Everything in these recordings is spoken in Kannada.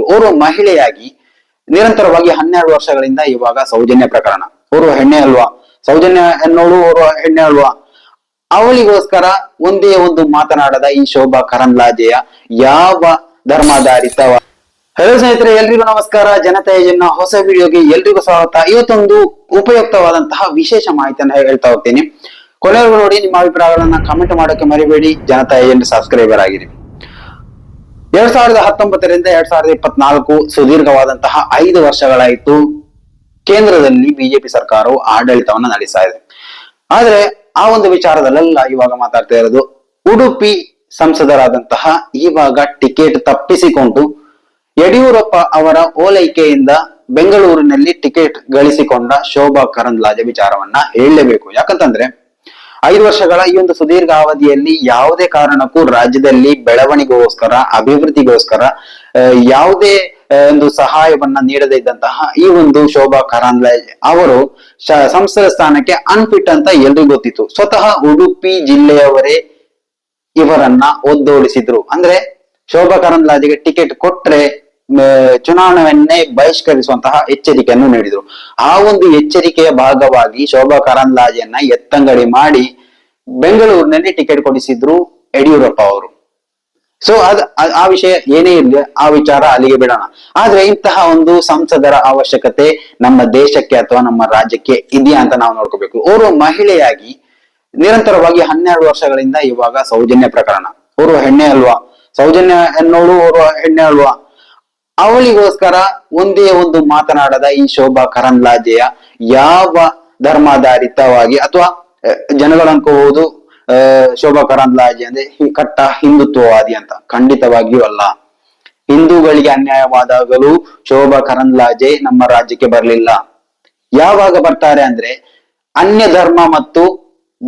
ನೋಡ್ಕೋಬೇಕು ಓರ್ವ ಮಹಿಳೆಯಾಗಿ ನಿರಂತರವಾಗಿ ಹನ್ನೆರಡು ವರ್ಷಗಳಿಂದ ಇವಾಗ ಸೌಜನ್ಯ ಪ್ರಕರಣ. ಓರ್ವ ಹೆಣ್ಣೆ ಅಲ್ವಾ? ಸೌಜನ್ಯ ಎನ್ನೋಳು ಓರ್ವ ಹೆಣ್ಣೆ ಅಲ್ವಾ? ಅವಳಿಗೋಸ್ಕರ ಒಂದೇ ಒಂದು ಮಾತನಾಡದ ಈ ಶೋಭಾ ಕರಂದ್ಲಾಜೆಯ ಯಾವ ಧರ್ಮಾಧಾರಿತ ಹಲೋ ಸ್ನೇಹಿತರೆ, ಎಲ್ರಿಗೂ ನಮಸ್ಕಾರ. ಜನತೆಯ ಜನ, ಹೊಸ ವಿಡಿಯೋಗೆ ಎಲ್ರಿಗೂ ಸ್ವಾಗತ. ಇವತ್ತೊಂದು ಉಪಯುಕ್ತವಾದಂತಹ ವಿಶೇಷ ಮಾಹಿತಿಯನ್ನು ಹೇಳ್ತಾ ಹೋಗ್ತೀನಿ. ಕೊನೆವರೆಗೂ ನೋಡಿ, ನಿಮ್ಮ ಅಭಿಪ್ರಾಯಗಳನ್ನ ಕಮೆಂಟ್ ಮಾಡೋಕೆ ಮರಿಬೇಡಿ. ಜನತಾ ಏಜೆಂಟ್ ಸಬ್ಸ್ಕ್ರೈಬರ್ ಆಗಿರಿ. ಎರಡ್ ಸಾವಿರದ ಹತ್ತೊಂಬತ್ತರಿಂದ ಎರಡ್ ಸಾವಿರದ ಇಪ್ಪತ್ನಾಲ್ಕು ಸುದೀರ್ಘವಾದಂತಹ ಐದು ವರ್ಷಗಳಾಯಿತು ಕೇಂದ್ರದಲ್ಲಿ ಬಿಜೆಪಿ ಸರ್ಕಾರವು ಆಡಳಿತವನ್ನ ನಡೆಸ್ತಾ ಇದೆ. ಆದ್ರೆ ಆ ಒಂದು ವಿಚಾರದಲ್ಲೆಲ್ಲ ಇವಾಗ ಮಾತಾಡ್ತಾ ಇರೋದು, ಉಡುಪಿ ಸಂಸದರಾದಂತಹ ಇವಾಗ ಟಿಕೆಟ್ ತಪ್ಪಿಸಿಕೊಂಡು ಯಡಿಯೂರಪ್ಪ ಅವರ ಓಲೈಕೆಯಿಂದ ಬೆಂಗಳೂರಿನಲ್ಲಿ ಟಿಕೆಟ್ ಗಳಿಸಿಕೊಂಡ ಶೋಭಾ ಕರಂದ್ಲಾಜೆ ವಿಚಾರವನ್ನ ಹೇಳಲೇಬೇಕು. ಯಾಕಂತಂದ್ರೆ ಐದು ವರ್ಷಗಳ ಈ ಒಂದು ಸುದೀರ್ಘ ಅವಧಿಯಲ್ಲಿ ಯಾವುದೇ ಕಾರಣಕ್ಕೂ ರಾಜ್ಯದಲ್ಲಿ ಬೆಳವಣಿಗೆಗೋಸ್ಕರ, ಅಭಿವೃದ್ಧಿಗೋಸ್ಕರ ಯಾವುದೇ ಒಂದು ಸಹಾಯವನ್ನ ನೀಡದೇ ಇದ್ದಂತಹ ಈ ಒಂದು ಶೋಭಾ ಕರಂದ್ಲಾಜೆ ಅವರು ಸಂಸದ ಸ್ಥಾನಕ್ಕೆ ಅನ್ಫಿಟ್ ಅಂತ ಎಲ್ರಿಗೂ ಗೊತ್ತಿತ್ತು. ಸ್ವತಃ ಉಡುಪಿ ಜಿಲ್ಲೆಯವರೇ ಇವರನ್ನ ಒದ್ದೋಡಿಸಿದ್ರು. ಅಂದ್ರೆ ಶೋಭಾ ಕರಂದ್ಲಾಜೆಗೆ ಟಿಕೆಟ್ ಕೊಟ್ರೆ ಚುನಾವಣೆಯನ್ನೇ ಬಹಿಷ್ಕರಿಸುವಂತಹ ಎಚ್ಚರಿಕೆಯನ್ನು ನೀಡಿದ್ರು. ಆ ಒಂದು ಎಚ್ಚರಿಕೆಯ ಭಾಗವಾಗಿ ಶೋಭಾ ಕರಂದ್ಲಾಜೆಯನ್ನ ಎತ್ತಂಗಡಿ ಮಾಡಿ ಬೆಂಗಳೂರಿನಲ್ಲಿ ಟಿಕೆಟ್ ಕೊಡಿಸಿದ್ರು ಯಡಿಯೂರಪ್ಪ ಅವರು. ಸೊ ಅದ್ ಆ- ವಿಷಯ ಏನೇ ಇರಲಿ, ಆ ವಿಚಾರ ಅಲ್ಲಿಗೆ ಬಿಡೋಣ. ಆದ್ರೆ ಇಂತಹ ಒಂದು ಸಂಸದರ ಅವಶ್ಯಕತೆ ನಮ್ಮ ದೇಶಕ್ಕೆ ಅಥವಾ ನಮ್ಮ ರಾಜ್ಯಕ್ಕೆ ಇದೆಯಾ ಅಂತ ನಾವು ನೋಡ್ಕೋಬೇಕು. ಓರ್ವ ಮಹಿಳೆಯಾಗಿ ನಿರಂತರವಾಗಿ ಹನ್ನೆರಡು ವರ್ಷಗಳಿಂದ ಇವಾಗ ಸೌಜನ್ಯ ಪ್ರಕರಣ. ಓರ್ವ ಹೆಣ್ಣೆ ಅಲ್ವಾ? ಸೌಜನ್ಯ ಎನ್ನೋಳು ಓರ್ವ ಹೆಣ್ಣೆ ಅಲ್ವಾ? ಅವಳಿಗೋಸ್ಕರ ಒಂದೇ ಒಂದು ಮಾತನಾಡದ ಈ ಶೋಭಾ ಕರಂದ್ಲಾಜೆಯ ಯಾವ ಧರ್ಮಾಧಾರಿತವಾಗಿ ಅಥವಾ ಜನಗಳು ಅನ್ಕೋಬಹುದು ಶೋಭಾ ಕರಂದ್ಲಾಜೆ ಅಂದ್ರೆ ಕಟ್ಟ ಹಿಂದುತ್ವವಾದಿ ಅಂತ. ಖಂಡಿತವಾಗಿಯೂ ಅಲ್ಲ. ಹಿಂದೂಗಳಿಗೆ ಅನ್ಯಾಯವಾದಾಗಲೂ ಶೋಭಾ ಕರಂದ್ಲಾಜೆ ನಮ್ಮ ರಾಜ್ಯಕ್ಕೆ ಬರಲಿಲ್ಲ. ಯಾವಾಗ ಬರ್ತಾರೆ ಅಂದ್ರೆ ಅನ್ಯ ಧರ್ಮ ಮತ್ತು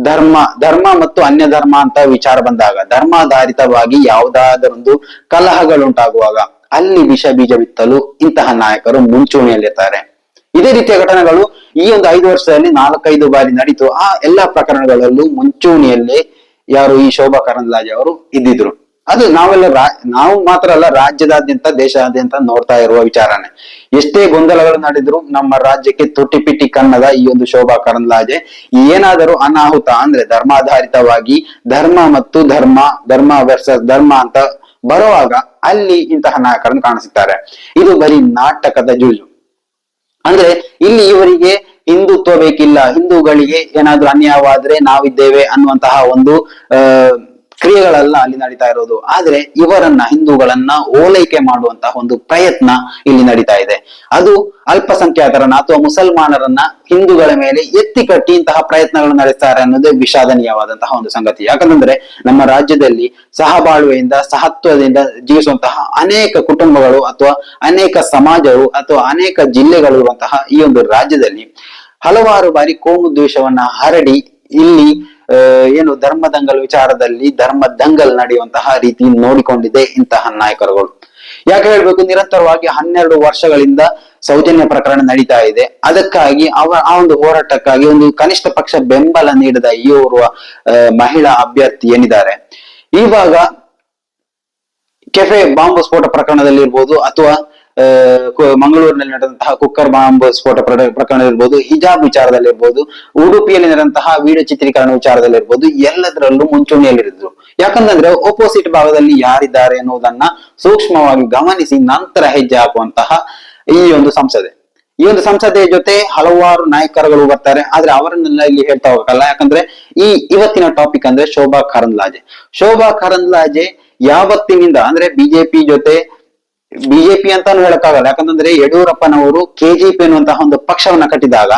ಧರ್ಮ ಧರ್ಮ ಮತ್ತು ಅನ್ಯ ಧರ್ಮ ಅಂತ ವಿಚಾರ ಬಂದಾಗ, ಧರ್ಮಾಧಾರಿತವಾಗಿ ಯಾವುದಾದರೊಂದು ಕಲಹಗಳುಂಟಾಗುವಾಗ ಅಲ್ಲಿ ವಿಷ ಬೀಜ ಬಿತ್ತಲು ಇಂತಹ ನಾಯಕರು ಮುಂಚೂಣಿಯಲ್ಲಿರ್ತಾರೆ. ಇದೇ ರೀತಿಯ ಘಟನೆಗಳು ಈ ಒಂದು ಐದು ವರ್ಷದಲ್ಲಿ ನಾಲ್ಕೈದು ಬಾರಿ ನಡೀತು. ಆ ಎಲ್ಲಾ ಪ್ರಕರಣಗಳಲ್ಲೂ ಮುಂಚೂಣಿಯಲ್ಲಿ ಯಾರು ಈ ಶೋಭಾ ಕರಂದ್ಲಾಜೆ ಅವರು ಇದ್ದಿದ್ರು. ಅದು ನಾವೆಲ್ಲ ನಾವು ಮಾತ್ರ ಅಲ್ಲ, ರಾಜ್ಯದಾದ್ಯಂತ ದೇಶಾದ್ಯಂತ ನೋಡ್ತಾ ಇರುವ ವಿಚಾರನೆ. ಎಷ್ಟೇ ಗೊಂದಲಗಳು ನಡೆದ್ರು ನಮ್ಮ ರಾಜ್ಯಕ್ಕೆ ತುಟಿ ಪಿಟಿ ಕನ್ನದ ಈ ಒಂದು ಶೋಭಾ ಕರಂದ್ಲಾಜೆ ಏನಾದರೂ ಅನಾಹುತ ಅಂದ್ರೆ ಧರ್ಮಾಧಾರಿತವಾಗಿ ಧರ್ಮ ಮತ್ತು ಧರ್ಮ ಧರ್ಮ ವರ್ಸಸ್ ಧರ್ಮ ಅಂತ ಬರುವಾಗ ಅಲ್ಲಿ ಇಂತಹ ನಾಯಕರನ್ನು ಕಾಣಿಸುತ್ತಾರೆ. ಇದು ಬರೀ ನಾಟಕದ ಜೂಜು. ಅಂದ್ರೆ ಇಲ್ಲಿ ಇವರಿಗೆ ಹಿಂದುತ್ವ ಬೇಕಿಲ್ಲ. ಹಿಂದೂಗಳಿಗೆ ಏನಾದ್ರೂ ಅನ್ಯಾಯವಾದ್ರೆ ನಾವಿದ್ದೇವೆ ಅನ್ನುವಂತಹ ಒಂದು ಆ ಕ್ರಿಯೆಗಳೆಲ್ಲ ಅಲ್ಲಿ ನಡೀತಾ ಇರೋದು. ಆದ್ರೆ ಇವರನ್ನ, ಹಿಂದೂಗಳನ್ನ ಓಲೈಕೆ ಮಾಡುವಂತಹ ಒಂದು ಪ್ರಯತ್ನ ಇಲ್ಲಿ ನಡೀತಾ ಇದೆ. ಅದು ಅಲ್ಪಸಂಖ್ಯಾತರನ್ನ ಅಥವಾ ಮುಸಲ್ಮಾನರನ್ನ ಹಿಂದೂಗಳ ಮೇಲೆ ಎತ್ತಿ ಕಟ್ಟಿ ಇಂತಹ ಪ್ರಯತ್ನಗಳು ನಡೆಸ್ತಾರೆ ಅನ್ನೋದೇ ವಿಷಾದನೀಯವಾದಂತಹ ಒಂದು ಸಂಗತಿ. ಯಾಕಂತಂದ್ರೆ ನಮ್ಮ ರಾಜ್ಯದಲ್ಲಿ ಸಹಬಾಳ್ವೆಯಿಂದ, ಸಹತ್ವದಿಂದ ಜೀವಿಸುವಂತಹ ಅನೇಕ ಕುಟುಂಬಗಳು ಅಥವಾ ಅನೇಕ ಸಮಾಜಗಳು ಅಥವಾ ಅನೇಕ ಜಿಲ್ಲೆಗಳು ಇರುವಂತಹ ಈ ಒಂದು ರಾಜ್ಯದಲ್ಲಿ ಹಲವಾರು ಬಾರಿ ಕೋಮು ದ್ವೇಷವನ್ನ ಹರಡಿ ಇಲ್ಲಿ ಏನು ಧರ್ಮ ದಂಗಲ್ ವಿಚಾರದಲ್ಲಿ ಧರ್ಮ ದಂಗಲ್ ನಡೆಯುವಂತಹ ರೀತಿ ನೋಡಿಕೊಂಡಿದೆ ಇಂತಹ ನಾಯಕರುಗಳು. ಯಾಕೆ ಹೇಳ್ಬೇಕು? ನಿರಂತರವಾಗಿ ಹನ್ನೆರಡು ವರ್ಷಗಳಿಂದ ಸೌಜನ್ಯ ಪ್ರಕರಣ ನಡೀತಾ ಇದೆ. ಅದಕ್ಕಾಗಿ ಅವ, ಆ ಒಂದು ಹೋರಾಟಕ್ಕಾಗಿ ಒಂದು ಕನಿಷ್ಠ ಪಕ್ಷ ಬೆಂಬಲ ನೀಡಿದ ಈ ಓರ್ವ ಮಹಿಳಾ ಅಭ್ಯರ್ಥಿ ಏನಿದ್ದಾರೆ? ಇವಾಗ ಕೆಫೆ ಬಾಂಬ್ ಸ್ಫೋಟ ಪ್ರಕರಣದಲ್ಲಿ ಇರ್ಬೋದು ಅಥವಾ ಮಂಗಳೂರಿನಲ್ಲಿ ನಡೆದಂತಹ ಕುಕ್ಕರ್ ಬಾಂಬ್ ಸ್ಫೋಟ ಪ್ರ- ಪ್ರಕರಣ ಇರ್ಬೋದು, ಹಿಜಾಬ್ ವಿಚಾರದಲ್ಲಿ ಇರ್ಬೋದು, ಉಡುಪಿಯಲ್ಲಿ ನಡೆದಂತಹ ವಿಡಿಯೋ ಚಿತ್ರೀಕರಣ ವಿಚಾರದಲ್ಲಿ ಇರ್ಬೋದು, ಎಲ್ಲದರಲ್ಲೂ ಮುಂಚೂಣಿಯಲ್ಲಿರಿದ್ರು ಯಾಕಂತಂದ್ರೆ ಒಪೋಸಿಟ್ ಭಾಗದಲ್ಲಿ ಯಾರಿದ್ದಾರೆ ಎನ್ನುವುದನ್ನ ಸೂಕ್ಷ್ಮವಾಗಿ ಗಮನಿಸಿ ನಂತರ ಹೆಜ್ಜೆ ಹಾಕುವಂತಹ ಈ ಒಂದು ಸಂಸದೆ. ಈ ಒಂದು ಸಂಸದೆಯ ಜೊತೆ ಹಲವಾರು ನಾಯಕರುಗಳು ಬರ್ತಾರೆ, ಆದ್ರೆ ಅವರನ್ನೆಲ್ಲ ಇಲ್ಲಿ ಹೇಳ್ತಾ ಹೋಗಲ್ಲ ಯಾಕಂದ್ರೆ ಈ ಇವತ್ತಿನ ಟಾಪಿಕ್ ಅಂದ್ರೆ ಶೋಭಾ ಕರಂದ್ಲಾಜೆ. ಶೋಭಾ ಕರಂದ್ಲಾಜೆ ಯಾವತ್ತಿನಿಂದ ಅಂದ್ರೆ ಬಿಜೆಪಿ ಜೊತೆ ಬಿಜೆಪಿ ಅಂತಾನು ಹೇಳಕ್ಕಾಗಲ್ಲ. ಯಾಕಂತಂದ್ರೆ ಯಡಿಯೂರಪ್ಪನವರು ಕೆಜಿಪಿ ಅನ್ನುವಂತಹ ಒಂದು ಪಕ್ಷವನ್ನ ಕಟ್ಟಿದಾಗ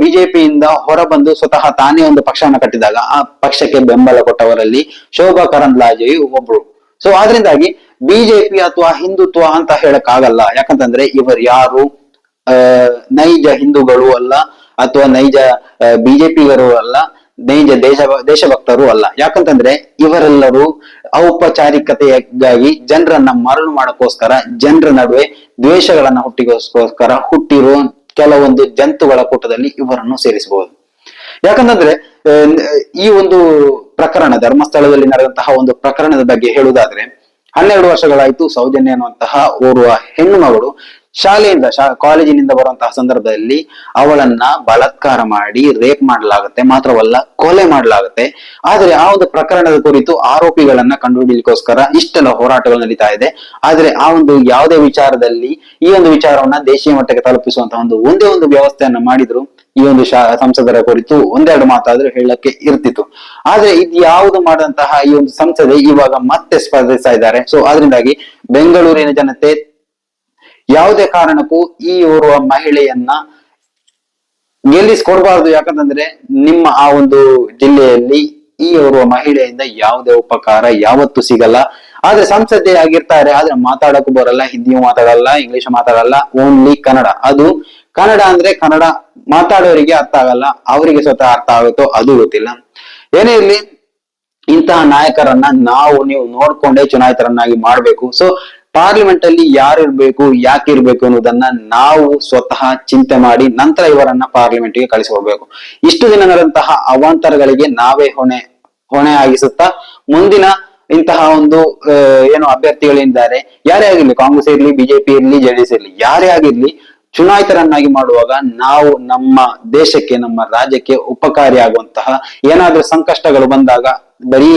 ಬಿಜೆಪಿಯಿಂದ ಹೊರಬಂದು ಸ್ವತಃ ತಾನೇ ಒಂದು ಪಕ್ಷವನ್ನ ಕಟ್ಟಿದಾಗ, ಆ ಪಕ್ಷಕ್ಕೆ ಬೆಂಬಲ ಕೊಟ್ಟವರಲ್ಲಿ ಶೋಭಾ ಕರಂದ್ಲಾಜೆಯು ಒಬ್ರು ಸೊ ಆದ್ರಿಂದಾಗಿ ಬಿಜೆಪಿ ಅಥವಾ ಹಿಂದುತ್ವ ಅಂತ ಹೇಳಕ್ಕಾಗಲ್ಲ. ಯಾಕಂತಂದ್ರೆ ಇವರು ಯಾರು? ನೈಜ ಹಿಂದೂಗಳು ಅಲ್ಲ, ಅಥವಾ ನೈಜ ಬಿಜೆಪಿಗರು ಅಲ್ಲ ನೈಜ ದೇಶ, ದೇಶಭಕ್ತರು ಅಲ್ಲ. ಯಾಕಂತಂದ್ರೆ ಇವರೆಲ್ಲರೂ ಔಪಚಾರಿಕತೆಗಾಗಿ ಜನರನ್ನ ಮರಳು ಮಾಡಕ್ಕೋಸ್ಕರ, ಜನರ ನಡುವೆ ದ್ವೇಷಗಳನ್ನ ಹುಟ್ಟಿಗೋಸ್ಕರ ಹುಟ್ಟಿರೋ ಕೆಲವೊಂದು ಜಂತುಗಳ ಕೂಟದಲ್ಲಿ ಇವರನ್ನು ಸೇರಿಸಬಹುದು. ಯಾಕಂತಂದ್ರೆ ಈ ಒಂದು ಪ್ರಕರಣ, ಧರ್ಮಸ್ಥಳದಲ್ಲಿ ನಡೆದಂತಹ ಒಂದು ಪ್ರಕರಣದ ಬಗ್ಗೆ ಹೇಳುವುದಾದ್ರೆ, ಹನ್ನೆರಡು ವರ್ಷಗಳಾಯ್ತು ಸೌಜನ್ಯ ಅನ್ನುವಂತಹ ಓರ್ವ ಹೆಣ್ಣು ಮಗಳು ಶಾಲೆಯಿಂದ, ಶಾ, ಕಾಲೇಜಿನಿಂದ ಬರುವಂತಹ ಸಂದರ್ಭದಲ್ಲಿ ಅವಳನ್ನ ಬಲತ್ಕಾರ ಮಾಡಿ ರೇಪ್ ಮಾಡಲಾಗುತ್ತೆ, ಮಾತ್ರವಲ್ಲ ಕೊಲೆ ಮಾಡಲಾಗುತ್ತೆ. ಆದ್ರೆ ಆ ಒಂದು ಪ್ರಕರಣದ ಕುರಿತು ಆರೋಪಿಗಳನ್ನ ಕಂಡುಹಿಡಿಯಲಿಕ್ಕೋಸ್ಕರ ಇಷ್ಟೆಲ್ಲ ಹೋರಾಟಗಳು ನಡೀತಾ ಇದೆ. ಆದ್ರೆ ಆ ಒಂದು ಯಾವುದೇ ವಿಚಾರದಲ್ಲಿ ಈ ಒಂದು ವಿಚಾರವನ್ನ ದೇಶೀಯ ಮಟ್ಟಕ್ಕೆ ತಲುಪಿಸುವಂತಹ ಒಂದು ಒಂದೇ ಒಂದು ವ್ಯವಸ್ಥೆಯನ್ನ ಮಾಡಿದ್ರು ಈ ಒಂದು ಸಂಸದರ ಕುರಿತು ಒಂದೆರಡು ಮಾತಾದ್ರೂ ಹೇಳಕ್ಕೆ ಇರ್ತಿತ್ತು. ಆದ್ರೆ ಇದು ಯಾವುದು ಮಾಡಂತಹ ಈ ಒಂದು ಸಂಸದೆ ಇವಾಗ ಮತ್ತೆ ಸ್ಪರ್ಧಿಸ್ತಾ ಇದ್ದಾರೆ. ಸೊ ಅದರಿಂದಾಗಿ ಬೆಂಗಳೂರಿನ ಜನತೆ ಯಾವುದೇ ಕಾರಣಕ್ಕೂ ಈ ಓರ್ವ ಮಹಿಳೆಯನ್ನ ಗೆಲ್ಲಿಸ್ಕೊಡ್ಬಾರ್ದು. ಯಾಕಂತಂದ್ರೆ ನಿಮ್ಮ ಆ ಒಂದು ಜಿಲ್ಲೆಯಲ್ಲಿ ಈ ಓರ್ವ ಮಹಿಳೆಯಿಂದ ಯಾವುದೇ ಉಪಕಾರ ಯಾವತ್ತು ಸಿಗಲ್ಲ. ಆದ್ರೆ ಸಂಸದೆ ಆಗಿರ್ತಾರೆ, ಆದ್ರೆ ಮಾತಾಡಕ್ಕೂ ಬರಲ್ಲ. ಹಿಂದಿಯೂ ಮಾತಾಡಲ್ಲ, ಇಂಗ್ಲಿಷ್ ಮಾತಾಡಲ್ಲ ಓನ್ಲಿ ಕನ್ನಡ. ಅದು ಕನ್ನಡ ಅಂದ್ರೆ ಕನ್ನಡ ಮಾತಾಡೋರಿಗೆ ಅರ್ಥ ಆಗಲ್ಲ, ಅವರಿಗೆ ಸ್ವತಃ ಅರ್ಥ ಆಗುತ್ತೋ ಅದು ಗೊತ್ತಿಲ್ಲ. ಏನೇ ಇರ್ಲಿ, ಇಂತಹ ನಾಯಕರನ್ನ ನಾವು ನೀವು ನೋಡ್ಕೊಂಡೇ ಚುನಾಯಿತರನ್ನಾಗಿ ಮಾಡ್ಬೇಕು. ಸೊ ಪಾರ್ಲಿಮೆಂಟ್ ಅಲ್ಲಿ ಯಾರು ಇರ್ಬೇಕು, ಯಾಕೆ ಇರ್ಬೇಕು ಅನ್ನೋದನ್ನ ನಾವು ಸ್ವತಃ ಚಿಂತೆ ಮಾಡಿ ನಂತರ ಇವರನ್ನ ಪಾರ್ಲಿಮೆಂಟ್ಗೆ ಕಳಿಸ್ಕೊಡ್ಬೇಕು. ಇಷ್ಟು ನಡೆದಂತಹ ಅವಾಂತರಗಳಿಗೆ ನಾವೇ ಹೊಣೆ ಹೊಣೆ ಆಗಿಸುತ್ತಾ ಮುಂದಿನ ಇಂತಹ ಒಂದು ಏನು ಅಭ್ಯರ್ಥಿಗಳಿದ್ದಾರೆ, ಯಾರೇ ಆಗಿರ್ಲಿ, ಕಾಂಗ್ರೆಸ್ ಇರ್ಲಿ, ಬಿಜೆಪಿ ಇರ್ಲಿ ಜೆಡಿಎಸ್ ಇರ್ಲಿ, ಯಾರೇ ಆಗಿರ್ಲಿ, ಚುನಾಯಿತರನ್ನಾಗಿ ಮಾಡುವಾಗ ನಾವು ನಮ್ಮ ದೇಶಕ್ಕೆ, ನಮ್ಮ ರಾಜ್ಯಕ್ಕೆ ಉಪಕಾರಿಯಾಗುವಂತಹ ಏನಾದ್ರೂ ಸಂಕಷ್ಟಗಳು ಬಂದಾಗ ಬರೀ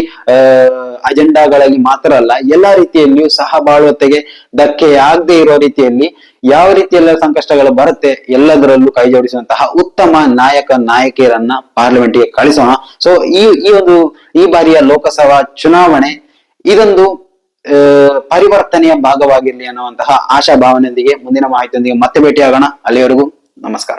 ಅಜೆಂಡಾಗಳಲ್ಲಿ ಮಾತ್ರ ಅಲ್ಲ, ಎಲ್ಲಾ ರೀತಿಯಲ್ಲಿಯೂ ಸಹ ಬಾಳುವತೆಗೆ ಧಕ್ಕೆ ಆಗದೆ ಇರೋ ರೀತಿಯಲ್ಲಿ ಯಾವ ರೀತಿಯೆಲ್ಲ ಸಂಕಷ್ಟಗಳು ಬರುತ್ತೆ ಎಲ್ಲದರಲ್ಲೂ ಕೈ ಜೋಡಿಸುವಂತಹ ಉತ್ತಮ ನಾಯಕ, ನಾಯಕಿಯರನ್ನ ಪಾರ್ಲಿಮೆಂಟ್ಗೆ ಕಳಿಸೋಣ. ಸೊ ಈ ಈ ಒಂದು, ಈ ಬಾರಿಯ ಲೋಕಸಭಾ ಚುನಾವಣೆ ಇದೊಂದು ಪರಿವರ್ತನೆಯ ಭಾಗವಾಗಿರ್ಲಿ ಅನ್ನುವಂತಹ ಆಶಾ ಭಾವನೆಯೊಂದಿಗೆ ಮುಂದಿನ ಮಾಹಿತಿಯೊಂದಿಗೆ ಮತ್ತೆ ಭೇಟಿಯಾಗೋಣ. ಅಲ್ಲಿವರೆಗೂ ನಮಸ್ಕಾರ.